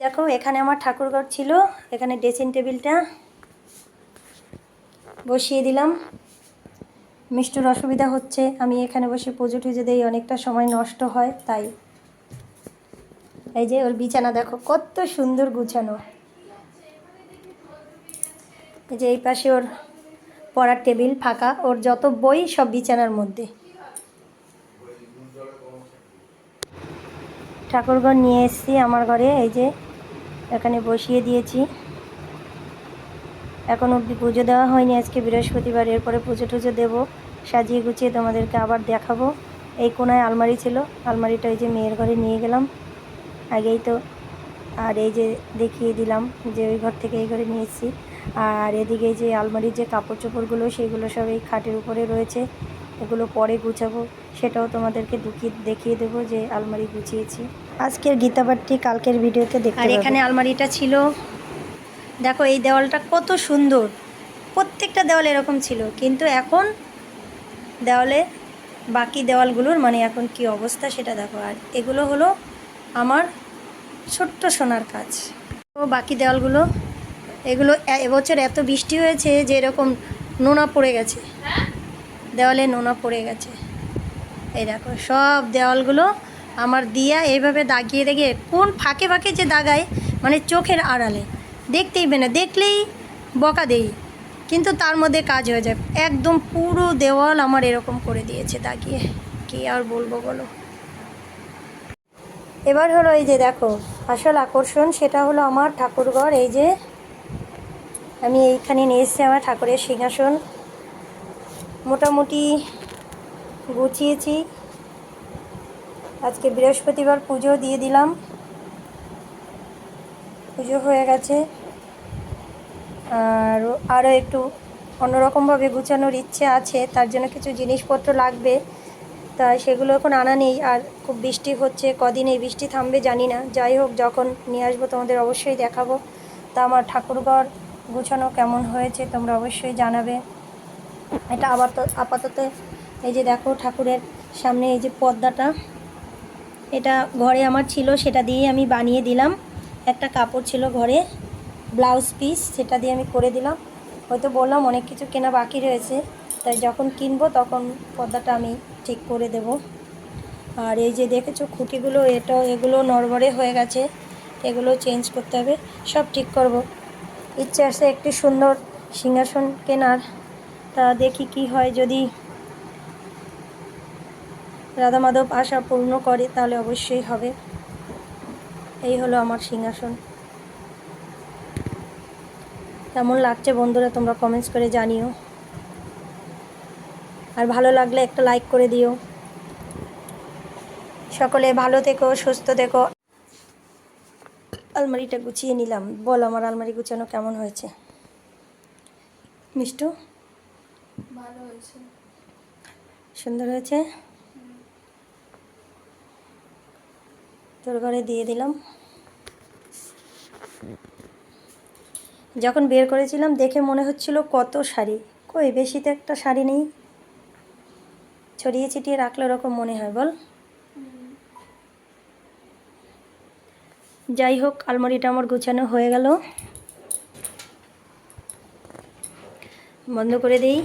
দেখো, এখানে আমার ঠাকুরঘর ছিল। এখানে ড্রেসিং টেবিলটা বসিয়ে দিলাম। মিষ্টুর অসুবিধা হচ্ছে, আমি এখানে বসে পুজো টুজো দিই, অনেকটা সময় নষ্ট হয়, তাই। এই যে, ওর বিছানা দেখো, কত সুন্দর গুছানো। এই যে, এই পাশে ওর পড়ার টেবিল ফাঁকা, ওর যত বই সব বিছানার মধ্যে। ঠাকুরঘর নিয়ে এসেছি আমার ঘরে, এই যে। এখানে বসিয়ে দিয়েছি। এখন অবধি পুজো দেওয়া হয়নি, আজকে বৃহস্পতিবার। এরপরে পুজো টুজো দেবো, সাজিয়ে গুছিয়ে তোমাদেরকে আবার দেখাবো। এই কোনায় আলমারি ছিল, আলমারিটা ওই যে মেয়ের ঘরে নিয়ে গেলাম। আগেই তো, আর এই যে দেখিয়ে দিলাম যে ওই ঘর থেকে এই ঘরে নিয়ে এসেছি। আর এদিকে যে আলমারির যে কাপড় চোপড়গুলো সেগুলো সব এই খাটের উপরে রয়েছে। এগুলো পরে গুছাবো, সেটাও তোমাদেরকে দুকিয়ে দেখিয়ে দেবো যে আলমারি গুছিয়েছি। আজকের গীতাপাঠটি কালকের ভিডিওতে দেখতে আর এখানে আলমারিটা ছিল। দেখো এই দেওয়ালটা কত সুন্দর। প্রত্যেকটা দেওয়াল এরকম ছিল কিন্তু এখন দেওয়ালে বাকি দেওয়ালগুলোর মানে এখন কি অবস্থা সেটা দেখো। আর এগুলো হলো আমার ছোট্ট সোনার কাজ। তো বাকি দেওয়ালগুলো এগুলো এবছর এত বৃষ্টি হয়েছে যে এরকম নোনা পড়ে গেছে। দেওয়ালে নোনা পড়ে গেছে। এই দেখো সব দেওয়ালগুলো আমার দিয়া এইভাবে দাগিয়ে দাগিয়ে কোন ফাঁকে ফাঁকে যে দাগায় মানে চোখের আড়ালে। দেখতেই পেয়ে না দেখলেই বকা দেই। কিন্তু তার মধ্যে কাজ হয়ে যায়। একদম পুরো দেওয়াল আমার এরকম করে দিয়েছে দাগিয়ে। কি আর বলব বলো? এবার হলো এই যে দেখো, আসল আকর্ষণ সেটা হলো আমার ঠাকুরঘর। এই যে আমি এইখানে নিয়ে এসেছি আমার ঠাকুরের সিংহাসন। মোটামুটি গুছিয়েছি। আজকে বৃহস্পতিবার পুজো দিয়ে দিলাম। পুজো হয়ে গেছে। আর আরও একটু অন্যরকমভাবে গুছানোর ইচ্ছে আছে, তার জন্য কিছু জিনিসপত্র লাগবে। তা সেগুলো এখন আনা নেই, আর খুব বৃষ্টি হচ্ছে, কদিন এই বৃষ্টি থামবে জানি না। যাই হোক, যখন নিয়ে আসব তোমাদের অবশ্যই দেখাবো। তা আমার ঠাকুরঘর গুছানো কেমন হয়েছে তোমরা অবশ্যই জানাবে। এটা আবার আপাতত এই যে দেখো ঠাকুরের সামনে এই যে পর্দাটা। এটা ঘরে আমার ছিল, সেটা দিয়ে আমি বানিয়ে দিলাম। একটা কাপড় ছিল ঘরে, ব্লাউজ পিস, সেটা দিয়ে আমি করে দিলাম। হয়তো বললাম অনেক কিছু কেনা বাকি রয়েছে, তাই যখন কিনবো তখন পর্দাটা আমি ঠিক করে দেব। আর এই যে দেখেছ খুঁটিগুলো, এটা, এগুলো নড়বড়ে হয়ে গেছে, এগুলো চেঞ্জ করতে হবে, সব ঠিক করব। ইচ্ছে আছে একটি সুন্দর সিংহাসন কেনার, তা দেখি কি হয় যদি রাধা মাধব আশা পূর্ণ করে তাহলে অবশ্যই হবে। এই হলো আমার সিংহাসন। কেমন লাগছে বন্ধুরা তোমরা কমেন্টস করে জানিও। আর ভালো লাগলে একটা লাইক করে দিও। সকলে ভালো থেকো সুস্থ থেকো। আলমারিটা গুছিয়ে নিলাম। বল আমার আলমারি গুছানো কেমন হয়েছে? মিষ্টু? ভালো হয়েছে। সুন্দর হয়েছে? তোর ঘরে দিয়ে দিলাম। যখন বের করেছিলাম, দেখে মনে হচ্ছিল কত শাড়ি। কই, বেশি তো একটা শাড়ি নেই। ছড়িয়ে ছিটিয়ে রাখলে ওরকম মনে হয়, বল। যাই হোক, আলমারিটা আমার গুছানো হয়ে গেল। বন্ধ করে দিই।